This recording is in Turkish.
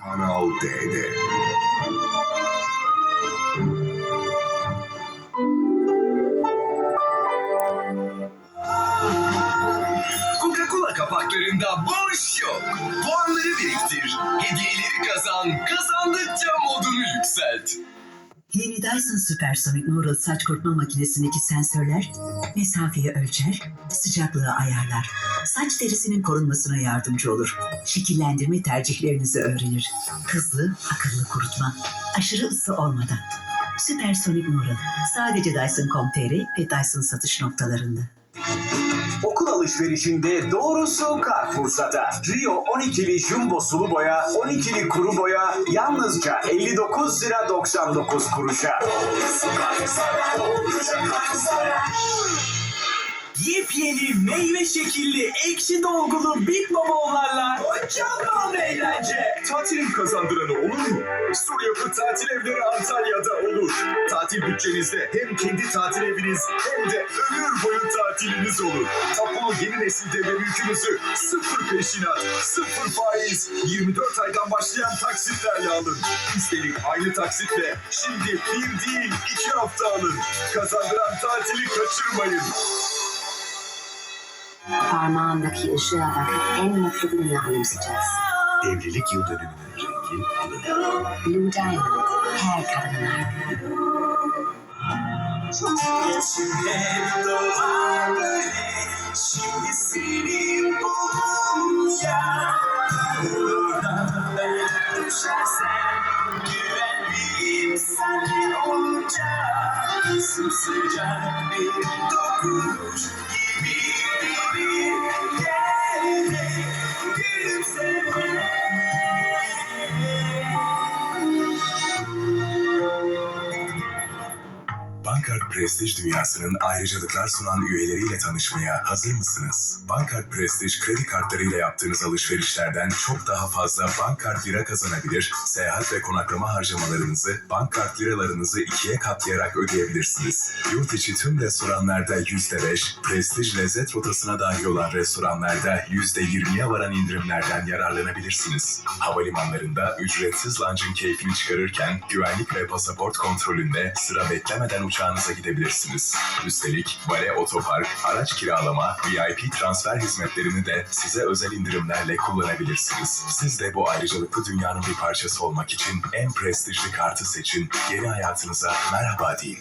Kanal D'de. Coca-Cola kapaklarında boş yok. Puanları biriktir. Hediyeleri kazan. Kazandıkça modunu yükselt. Yeni Dyson Supersonic Neural saç kurutma makinesindeki sensörler mesafeyi ölçer, sıcaklığı ayarlar. Saç derisinin korunmasına yardımcı olur. Şekillendirme tercihlerinizi öğrenir. Hızlı, akıllı kurutma. Aşırı ısı olmadan. Supersonic Neural. Sadece Dyson.com.tr ve Dyson satış noktalarında. Okul alışverişinde doğrusu Carrefour'da. Rio 12'li jumbo sulu boya, 12'li kuru boya yalnızca 59 lira 99 kuruşa. Yepyeni meyve şekilli ekşi dolgulu Big Babalarla kocaman eğlence. Tatilin kazandıranı olur mu? Sur Yapı Tatil Evleri Antalya'da olur. Tatil bütçenizde hem kendi tatil eviniz hem de ömür boyu tatiliniz olur. Tapulu yeni nesil devre mülkünüzü sıfır peşinat, sıfır faiz, 24 aydan başlayan taksitlerle alın. Üstelik aynı taksitle şimdi bir değil iki hafta alın. Kazandıran tatili kaçırmayın. Parmağındaki ışığa bakıp en mutlu gününü anımsayacağız. Evlilik yıl dönümünün rengi blue. Blue Diamond, her kadının hakkı. İçimde dolar böyle Şimdi seni buldum ya Buradan ben düşersen Güvenliğim senle olunca Sımsıcak bir dokunuş gibi bir Bankart Prestij dünyasının ayrıcalıklar sunan üyeleriyle tanışmaya hazır mısınız? Bankart Prestij kredi kartlarıyla yaptığınız alışverişlerden çok daha fazla Bankart lira kazanabilir, seyahat ve konaklama harcamalarınızı Bankart liralarınızı ikiye katlayarak ödeyebilirsiniz. Yurt içi tüm restoranlarda %5, Prestij lezzet rotasına dahil olan restoranlarda %20'ye varan indirimlerden yararlanabilirsiniz. Havalimanlarında ücretsiz lunch'ın keyfini çıkarırken güvenlik ve pasaport kontrolünde sıra beklemeden uçağınıza gidebilirsiniz. Üstelik vale otopark, araç kiralama, VIP transfer hizmetlerini de size özel indirimlerle kullanabilirsiniz. Siz de bu ayrıcalıklı dünyanın bir parçası olmak için en prestijli kartı seçin, yeni hayatınıza merhaba deyin.